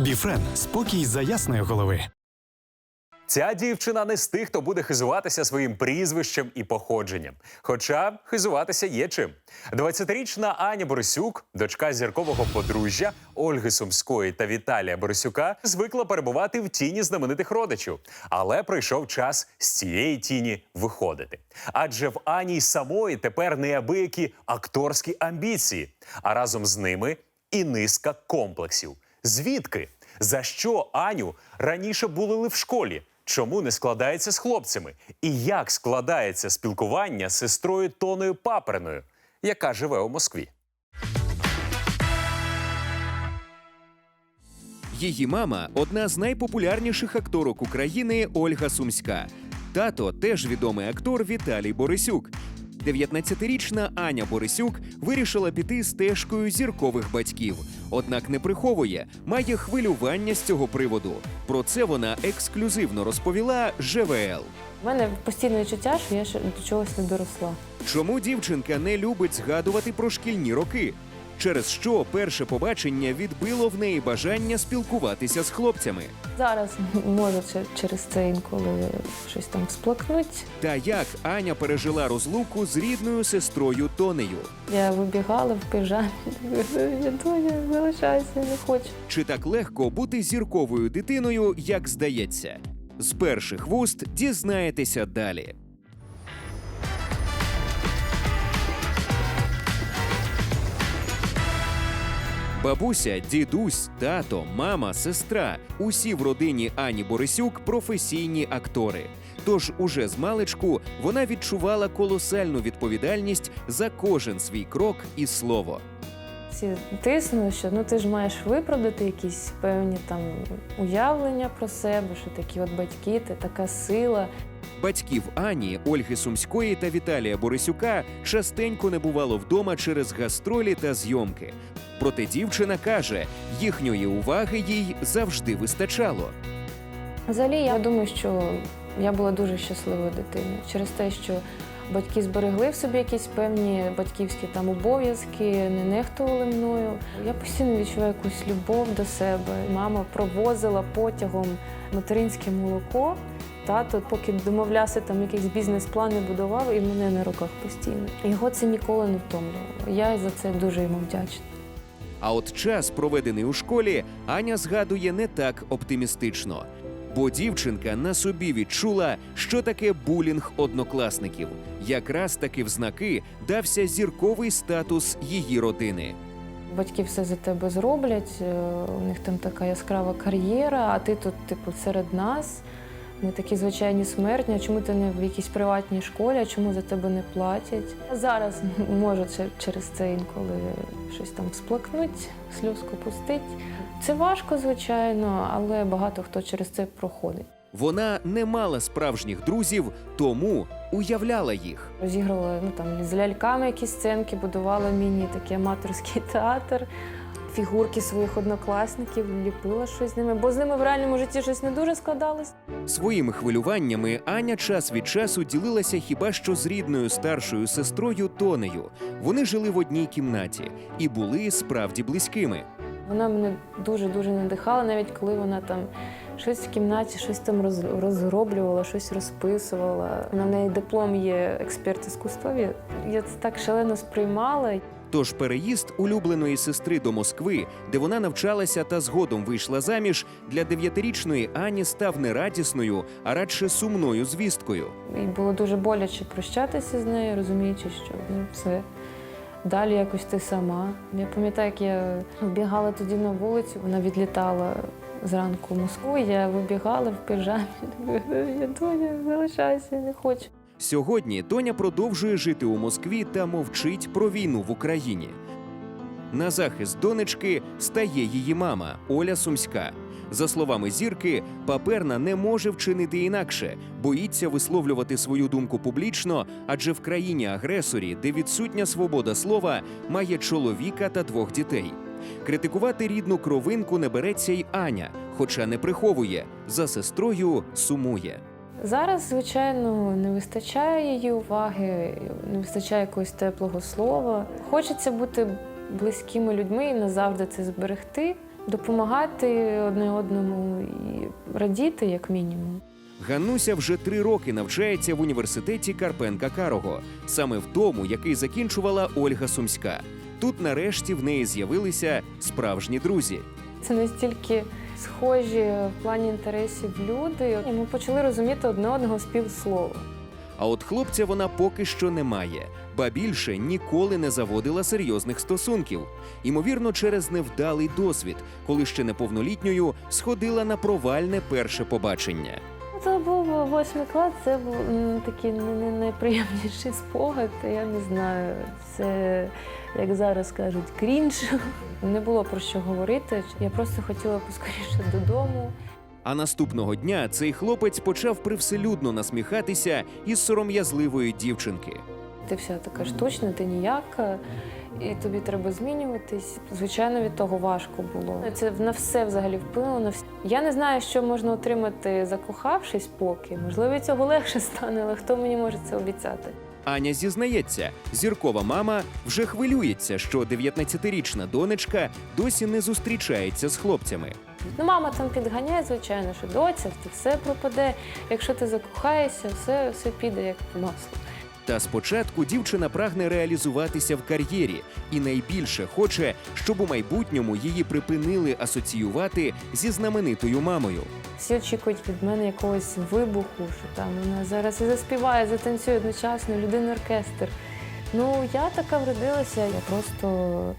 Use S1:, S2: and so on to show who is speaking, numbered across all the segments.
S1: Біфрен спокій за ясної голови.
S2: Ця дівчина не з тих, хто буде хизуватися своїм прізвищем і походженням. Хоча хизуватися є чим. 20-річна Аня Борисюк, дочка зіркового подружжя Ольги Сумської та Віталія Борисюка, звикла перебувати в тіні знаменитих родичів. Але прийшов час з цієї тіні виходити. Адже в Ані самої тепер неабиякі акторські амбіції, а разом з ними і низка комплексів. Звідки? За що Аню раніше булили в школі? Чому не складається з хлопцями? І як складається спілкування з сестрою Тоною Паперною, яка живе у Москві?
S3: Її мама одна з найпопулярніших акторок України Ольга Сумська. Тато теж відомий актор Віталій Борисюк. 19-річна Аня Борисюк вирішила піти стежкою зіркових батьків. Однак не приховує, має хвилювання з цього приводу. Про це вона ексклюзивно розповіла ЖВЛ.
S4: У мене постійне відчуття, що я ще до чогось не доросла.
S3: Чому дівчинка не любить згадувати про шкільні роки? Через що перше побачення відбило в неї бажання спілкуватися з хлопцями?
S4: Зараз можу че- через це інколи щось там сплакнуть.
S3: Та як Аня пережила розлуку з рідною сестрою Тонею?
S4: Я вибігала в пижамі, я доня, залишайся, не хочу.
S3: Чи так легко бути зірковою дитиною, як здається? З перших вуст дізнаєтеся далі. Бабуся, дідусь, тато, мама, сестра усі в родині Ані Борисюк професійні актори. Тож уже з маличку вона відчувала колосальну відповідальність за кожен свій крок і слово.
S4: Всі тиснули, що ну ти ж маєш виправдати якісь певні там уявлення про себе, що такі от батьки, ти така сила.
S3: Батьків Ані, Ольги Сумської та Віталія Борисюка частенько не бувало вдома через гастролі та зйомки. Проте дівчина каже, їхньої уваги їй завжди вистачало.
S4: Взагалі, я думаю, що я була дуже щасливою дитиною через те, що батьки зберегли в собі якісь певні батьківські там обов'язки, не нехтували мною. Я постійно відчуваю якусь любов до себе. Мама провозила потягом материнське молоко. Тато, поки домовлявся, там якийсь бізнес-плани будував, і мене на руках постійно. Його це ніколи не втомлювало. Я за це дуже йому вдячна.
S3: А от час, проведений у школі, Аня згадує не так оптимістично. Бо дівчинка на собі відчула, що таке булінг однокласників. Якраз таки в знаки дався зірковий статус її родини.
S4: Батьки все за тебе зроблять, е, у них там така яскрава кар'єра, а ти тут, типу, серед нас. Ми такі звичайні смертні, а чому ти не в якійсь приватній школі, а чому за тебе не платять? Зараз можу через це інколи щось там сплакнуть, сльозку пустить. Це важко, звичайно, але багато хто через це проходить.
S3: Вона не мала справжніх друзів, тому уявляла їх.
S4: Розігрувала ну, там, з ляльками якісь сценки, будувала міні такий аматорський театр. Фігурки своїх однокласників ліпила щось з ними, бо з ними в реальному житті щось не дуже складалось.
S3: Своїми хвилюваннями Аня час від часу ділилася хіба що з рідною старшою сестрою Тонею. Вони жили в одній кімнаті і були справді близькими.
S4: Вона мене дуже-дуже надихала, навіть коли вона там щось в кімнаті, щось там роз- розроблювала, щось розписувала. На неї диплом є експерт іскусствові. Я це так шалено сприймала.
S3: Тож переїзд улюбленої сестри до Москви, де вона навчалася та згодом вийшла заміж, для дев'ятирічної Ані став не радісною, а радше сумною звісткою.
S4: І було дуже боляче прощатися з нею, розуміючи, що ну, все. Далі якось ти сама. Я пам'ятаю, як я вбігала тоді на вулицю, вона відлітала зранку в Москву. Я вибігала в пижамі. Я доня, залишайся, не хочу.
S3: Сьогодні доня продовжує жити у Москві та мовчить про війну в Україні. На захист донечки стає її мама Оля Сумська. За словами зірки, паперна не може вчинити інакше, боїться висловлювати свою думку публічно, адже в країні агресорі, де відсутня свобода слова, має чоловіка та двох дітей. Критикувати рідну кровинку не береться й Аня, хоча не приховує за сестрою сумує.
S4: Зараз, звичайно, не вистачає її уваги, не вистачає якогось теплого слова. Хочеться бути близькими людьми і назавжди це зберегти. допомагати одне одному і радіти, як мінімум.
S3: Ганнуся вже три роки навчається в університеті Карпенка Карого, саме в тому, який закінчувала Ольга Сумська. Тут нарешті в неї з'явилися справжні друзі.
S4: Це настільки схожі в плані інтересів люди, і ми почали розуміти одне одного з півслова.
S3: А от хлопця вона поки що не має, ба більше ніколи не заводила серйозних стосунків. Ймовірно, через невдалий досвід, коли ще неповнолітньою сходила на провальне перше побачення.
S4: Це був восьмий клас, це був такий найприємніший спогад. Я не знаю, це як зараз кажуть, крінж. Не було про що говорити. Я просто хотіла поскоріше додому.
S3: А наступного дня цей хлопець почав привселюдно насміхатися із сором'язливої дівчинки.
S4: Ти вся така штучна, ти ніяка, і тобі треба змінюватись. Звичайно, від того важко було. Це на все взагалі вплинуло. Я не знаю, що можна отримати, закохавшись поки. Можливо, цього легше стане, але хто мені може це обіцяти?
S3: Аня зізнається, зіркова мама вже хвилюється, що 19-річна донечка досі не зустрічається з хлопцями.
S4: Ну, мама там підганяє, звичайно, що доця, ти все пропаде. Якщо ти закохаєшся, все, все піде як по маслу.
S3: Та спочатку дівчина прагне реалізуватися в кар'єрі і найбільше хоче, щоб у майбутньому її припинили асоціювати зі знаменитою мамою.
S4: Всі очікують від мене якогось вибуху, що там вона зараз і заспіває, затанцює одночасно, людина оркестр. Ну, я така вродилася, я просто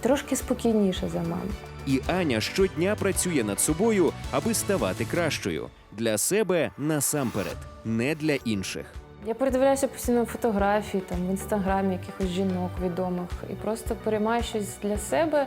S4: трошки спокійніша за маму.
S3: І Аня щодня працює над собою, аби ставати кращою для себе насамперед, не для інших.
S4: Я передивляюся постійно фотографії там в інстаграмі якихось жінок відомих і просто переймаю щось для себе.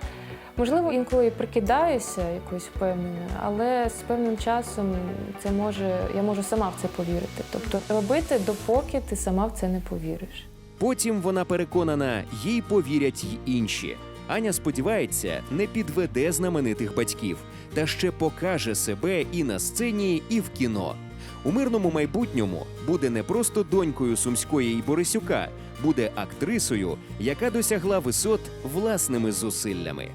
S4: Можливо, інколи і прикидаюся якоюсь впевненою, але з певним часом це може, я можу сама в це повірити. Тобто робити, допоки ти сама в це не повіриш.
S3: Потім вона переконана, їй повірять й інші. Аня сподівається, не підведе знаменитих батьків та ще покаже себе і на сцені, і в кіно. У мирному майбутньому буде не просто донькою Сумської і Борисюка, буде актрисою, яка досягла висот власними зусиллями.